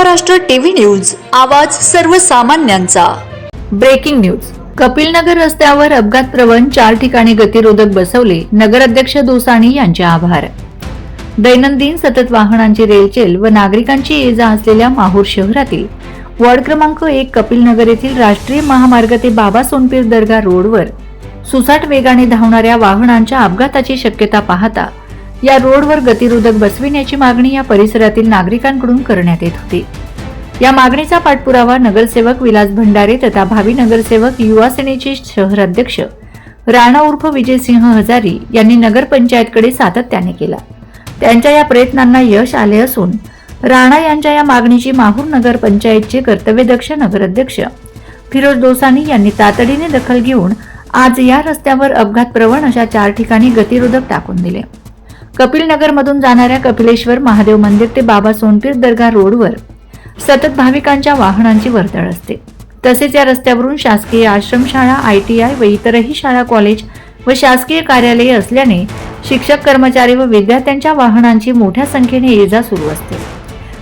Maharashtra TV news आवाज सर्वसामान्यांचा. Breaking news. Kapilnagar रस्त्यावर अपघात प्रवण चार ठिकाणी गतिरोधक बसवले नगराध्यक्ष दोसाणी यांचे आभार. दैनंदिन सतत वाहनांची रेलचेल व नागरिकांची ये जा असलेल्या माहूर शहरातील वॉर्ड क्रमांक एक कपिलनगर येथील राष्ट्रीय महामार्ग ते बाबा सोनपीर दर्गा रोडवर सुसाट वेगाने धावणाऱ्या वाहनांच्या अपघाताची शक्यता पाहता या रोडवर गतिरोधक बसविण्याची मागणी या परिसरातील नागरिकांकडून करण्यात येत होती. या मागणीचा पाठपुरावा नगरसेवक विलास भंडारे तथा भावी नगरसेवक युवा सेनेचे शहराध्यक्ष राणा उर्फ विजयसिंह हजारी यांनी नगरपंचायतकडे सातत्याने केला. त्यांच्या या प्रयत्नांना यश आले असून राणा यांच्या या मागणीची माहूर नगर पंचायतचे कर्तव्यदक्ष नगराध्यक्ष फिरोज दोसानी यांनी तातडीने दखल घेऊन आज या रस्त्यावर अपघात प्रवण अशा चार ठिकाणी गतिरोधक टाकून दिले. कपिलनगरमधून जाणाऱ्या कपिलेश्वर महादेव मंदिर ते बाबा सोनपीर दर्गा रोडवर. सतत भाविकांच्या वाहनांची वर्दळ असते. तसेच या रस्त्यावरून शासकीय आश्रमशाळा आय टी आय व इतरही शाळा कॉलेज व शासकीय कार्यालये असल्याने शिक्षक कर्मचारी व विद्यार्थ्यांच्या वाहनांची मोठ्या संख्येने ये जा सुरू असते.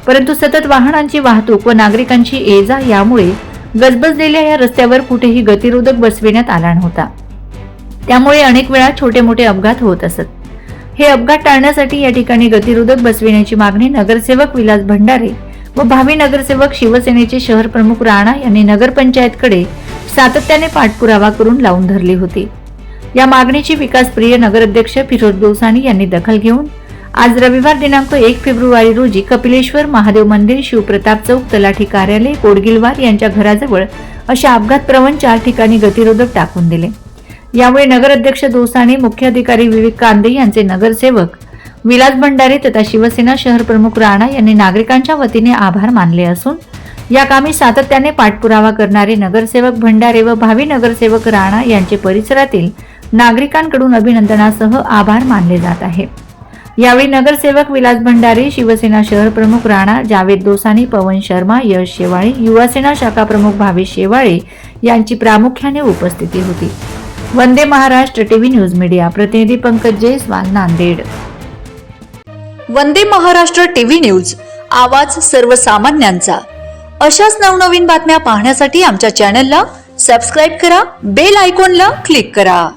परंतु सतत वाहनांची वाहतूक व नागरिकांची ये जा यामुळे गजबजलेल्या या रस्त्यावर कुठेही गतिरोधक बसविण्यात आला नव्हता. त्यामुळे अनेक वेळा छोटे मोठे अपघात होत असत. हे अपघात टाळण्यासाठी या ठिकाणी गतिरोधक बसविण्याची मागणी नगरसेवक विलास भंडारे व भावी नगरसेवक शिवसेनेचे शहर प्रमुख राणा यांनी नगरपंचायतकडे सातत्याने पाठपुरावा करून लावून धरली होती. या मागणीची विकासप्रिय नगराध्यक्ष फिरोज दोसानी यांनी दखल घेऊन आज रविवार दिनांक एक फेब्रुवारी रोजी कपिलेश्वर महादेव मंदिर शिवप्रताप चौक तलाठी कार्यालय कोडगिलवार यांच्या घराजवळ अशा अपघात प्रवण चार ठिकाणी गतिरोधक टाकून दिले. यामुळे नगराध्यक्ष दोसाने मुख्य अधिकारी विवेक कांदे यांचे नगरसेवक विलास भंडारी तथा शिवसेना शहर प्रमुख राणा यांनी नागरिकांच्या वतीने आभार मानले असून या कामी सातत्याने पाठपुरावा करणारे नगरसेवक भंडारे व भावी नगरसेवक राणा यांचे परिसरातील नागरिकांकडून अभिनंदनासह आभार मानले जात आहे. यावेळी नगरसेवक विलास भंडारी शिवसेना शहर प्रमुख राणा जावेद दोसानी पवन शर्मा यश शेवाळे युवासेना शाखा प्रमुख भावेश शेवाळे यांची प्रामुख्याने उपस्थिती होती. Vande Maharashtra TV news media प्रतिनिधी पंकज जयस्वाल नांदेड. वंदे महाराष्ट्र टीव्ही न्यूज आवाज सर्वसामान्यांचा. अशाच नवनवीन बातम्या पाहण्यासाठी आमच्या चॅनलला सबस्क्राईब करा बेल आयकॉनला क्लिक करा.